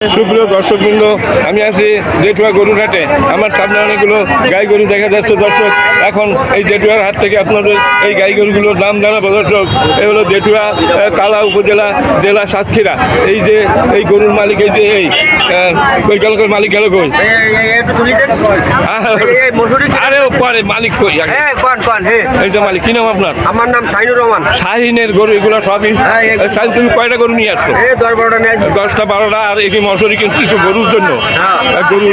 সুপ্রিয় দর্শকবৃন্দ আমি আছি জেঠুয়া গরুর হাটে আমার সামনে অনেকগুলো গাই গরু দেখা যাচ্ছে দর্শক। এখন এই জেঠুয়ার হাট থেকে আপনাদের এই গাই গরুগুলোর নাম জানাব দর্শক। এই হলো জেঠুয়া তালা উপজেলা জেলা সাতক্ষীরা। এই যে এই গরুর মালিক এই যে এই কই মালিক গেল কই? আরে পরে মালিক কই এই যে মালিক কি নাম আপনার? আমার নাম সাইনুর রহমান। শাহিনের গরু এগুলো সবই। হ্যাঁ, শাহিন তুমি কয়টা গরু নিয়ে আসছো? দশ বারোটা দশটা বারোটা আর এই মশরি কিন্তু কিছু গরুর জন্য। হ্যাঁ। গরু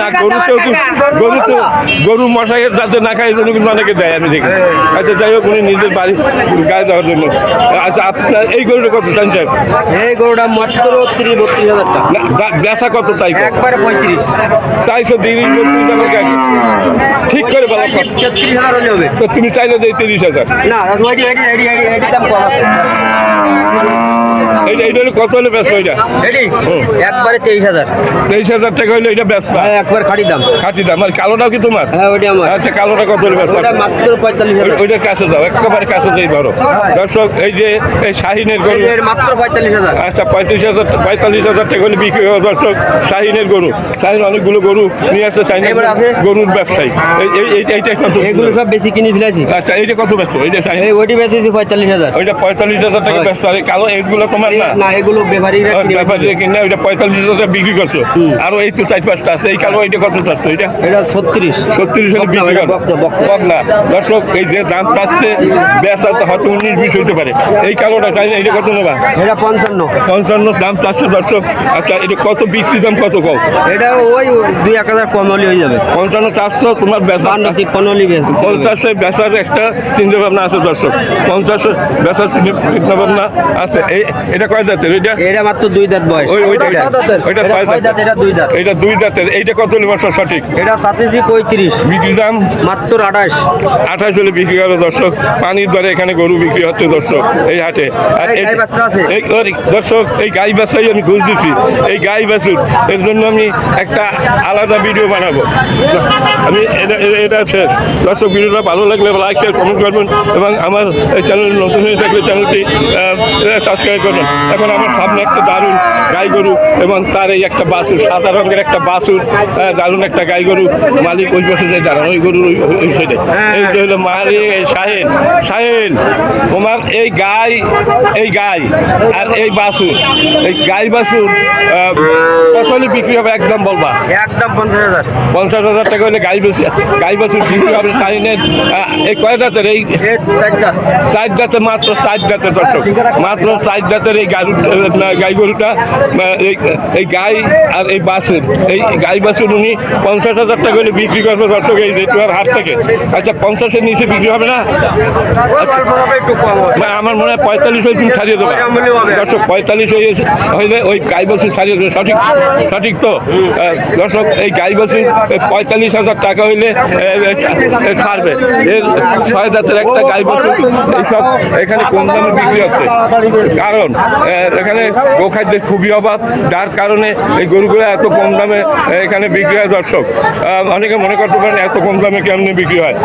না গরু তো গরু তো গরু মশাইয়ের যাতে না খায় জন্য কিন্তু অনেকে দেয় আমি দেখি। আচ্ছা যাই হোক উনি নিজের বাড়ি গায়ে দেওয়ার জন্য। আচ্ছা আপনার এই গরুটা কত চান সাহেব এই গরুটা মাত্র ত্রিশ বত্রিশ হাজার টাকা। বেচা কত তাই? একবারে পঁয়ত্রিশ। তাই তো তিরিশ বত্রিশ টাকা। ঠিক করে বলো কত? ছত্রিশ হাজার হলে হবে। তো তুমি চাইলে দেই তিরিশ হাজার। না এটি এটি এটি দাম কম আছে এইটা এইটা হলো কত হলে ব্যস্ত ওইটা একবারে তেইশ হাজার। তেইশ হাজার টাকা হলে এটা ব্যস্ত। হ্যাঁ একবার খাটি দাম। খাটি দাম। আর কালোটাও কি তোমার? হ্যাঁ ওইটি আমার। আচ্ছা কালোটা কত হলে ব্যস্ত? মাত্র পঁয়তাল্লিশ হাজার। ওইটার কাছে যাও একেবারে কাছে যাই ধরো। দর্শক এই যে এই শাহিনের গরু মাত্র পঁয়তাল্লিশ হাজার। আচ্ছা পঁয়ত্রিশ হাজার পঁয়তাল্লিশ হাজার টাকা হলে বিক্রি হবে। দর্শক শাহিনের গরু। শাহিন অনেকগুলো গরু নিয়ে আসছে শাহিনের? গরুর ব্যবসায়ী। এই এই- এই- এইটা কত? এগুলো সব বেশি কিনে ফেলেছি। আচ্ছা এইটা কত ব্যস্ত? এইটা শাহিন। এই ওইটি বেচেছি পঁয়তাল্লিশ হাজার। ওইটা পঁয়তাল্লিশ হাজার টাকা ব্যস্ত। আর কালো এইগুলো তোমার না। এগুলো কিনে ওইটা পঁয়তাল্লিশ টাকা বিক্রি করছ। আরও এই তো চার পাঁচটা আছে এই কালো এইটা কত চাচ্ছ এইটা? এটা ছত্রিশ। ছত্রিশ বকনা, বিক্রি এটা করো। বকনা, বকনা। বকনা দর্শক এই যে দাম পাচ্ছে বেচা হয়তো উনিশ বিশ হইতে পারে। এই কালোটা চাই না এইটা কত নেবা? এটা পঞ্চান্ন। পঞ্চান্ন দাম চারশো দর্শক। আচ্ছা এটা কত বিক্রি দাম কত কম এটা ওই দুই এক হাজার কম হয়ে যাবে। পঞ্চান্ন চারশো তোমার বেচা হলে বেশ পঞ্চাশে বেচার একটা চিন্তা ভাবনা আছে দর্শক। পঞ্চাশে বেচার চিন্তা ভাবনা আছে। এই এটা কয় দাঁতের এটা এটা মাত্র দুই দাঁত বয়স। ওইটা দাঁতের। ওইটা ছয় দাঁত, এটা দুই দাঁত এটা দুই দাঁতের এইটা কত বছর সঠিক? এটা সাতেছি পঁয়ত্রিশ। বিক্রি দাম? মাত্র আঠাশ। আঠাশ হলে বিক্রি গেল দর্শক। পানির দরে এখানে গরু বিক্রি হচ্ছে দর্শক এই হাটে। আর এই এই- গাই বাচ্চা আছে? এই- দর্শক এই গাই বাচ্চাই আমি ঘুষ দিচ্ছি এই গাই বাছুর এর জন্য আমি একটা আলাদা ভিডিও বানাবো। আমি এটা এটা- শেষ দর্শক ভিডিওটা ভালো লাগলে লাইক শেয়ার কমেন্ট করবেন। এবং আমার এই চ্যানেল নতুন হয়ে থাকলে চ্যানেলটি সাবস্ক্রাইব করবেন। এখন আমার সামনে একটা দারুণ গাই গরু এবং তার এই একটা বাছুর সাদা রঙের একটা আহ, দারুণ একটা গাই গরু মালিক ওই বছর যে দাঁড়ান ওই গরুর ওই- সাইডে এই যে হলো মারি শাহেন শাহেন তোমার এই গাই এই গাই আর এই বাছুর এই গাই আহ, কত বিক্রি হবে একদম বলবা? একদম পঞ্চাশ হাজার। পঞ্চাশ হাজার টাকা হলে গাই বাছুর গাই বাছুর বিক্রি হবে শাহিনের এই কয় জাতের এই? চার দাঁত। মাত্র সাইড জাতের দর্শক মাত্র সাইড জাতের এই গাই গরুটা এই গাই আর এই বাছুর, এই গাই বাছুর উনি পঞ্চাশ হাজার টাকা হলে বিক্রি করবে দর্শক এই রেটুয়ার হাট থেকে। আচ্ছা পঞ্চাশের নিচে বিক্রি হবে না? আমার মনে হয় পঁয়তাল্লিশ হয়ে তুমি ছাড়িয়ে দেবো। দর্শক, পঁয়তাল্লিশ হয়ে হইলে ওই গাই বছর ছাড়িয়ে দেবে। সঠিক সঠিক তো? দর্শক, এই গাই বছর পঁয়তাল্লিশ হাজার টাকা হইলে ছাড়বে। এর ছয় দাঁতের একটা গাই বছর, এইসব এখানে কম দামে বিক্রি হচ্ছে। কারণ এখানে গোখাদ্যের খুবই অভাব। যার কারণে এই গরুগুলো এত কম দামে এখানে বিক্রি হয় দর্শক। অনেকে মনে করতে পারেন এত কম দামে কেমনি বিক্রি হয়।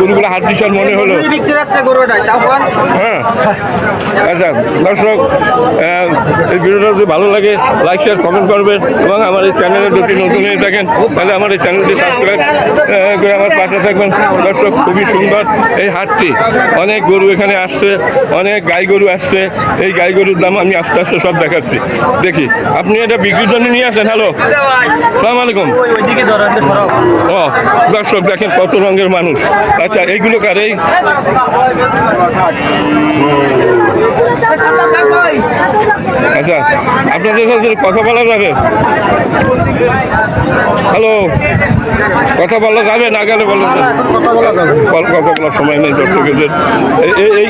গরুগুলো হাট বিশাল মনে হলো। হ্যাঁ। আচ্ছা দর্শক এই ভিডিওটা যদি ভালো লাগে লাইক শেয়ার কমেন্ট করবেন এবং আমার এই চ্যানেলে যদি নতুন হয়ে থাকেন তাহলে আমার এই চ্যানেলটি সাবস্ক্রাইব করে আমার পাশে থাকবেন। দর্শক খুবই সুন্দর এই হাটটি। অনেক গরু এখানে আসছে অনেক গাই গরু আসছে। এই গাই গরুর দাম আমি আস্তে আস্তে সব দেখাচ্ছি। দেখি আপনি এটা বিক্রির জন্য নিয়ে আসেন হ্যালো। সালাম আলাইকুম। ও দর্শক দেখেন কত রঙের মানুষ। আচ্ছা এইগুলো কার এই আচ্ছা আপনাদের সাথে কথা বলা যাবে। হ্যালো কথা বলা যাবে না গেলে বলো কথা বলা যাবে কথা বলার সময় নেই দর্শকের এই- এই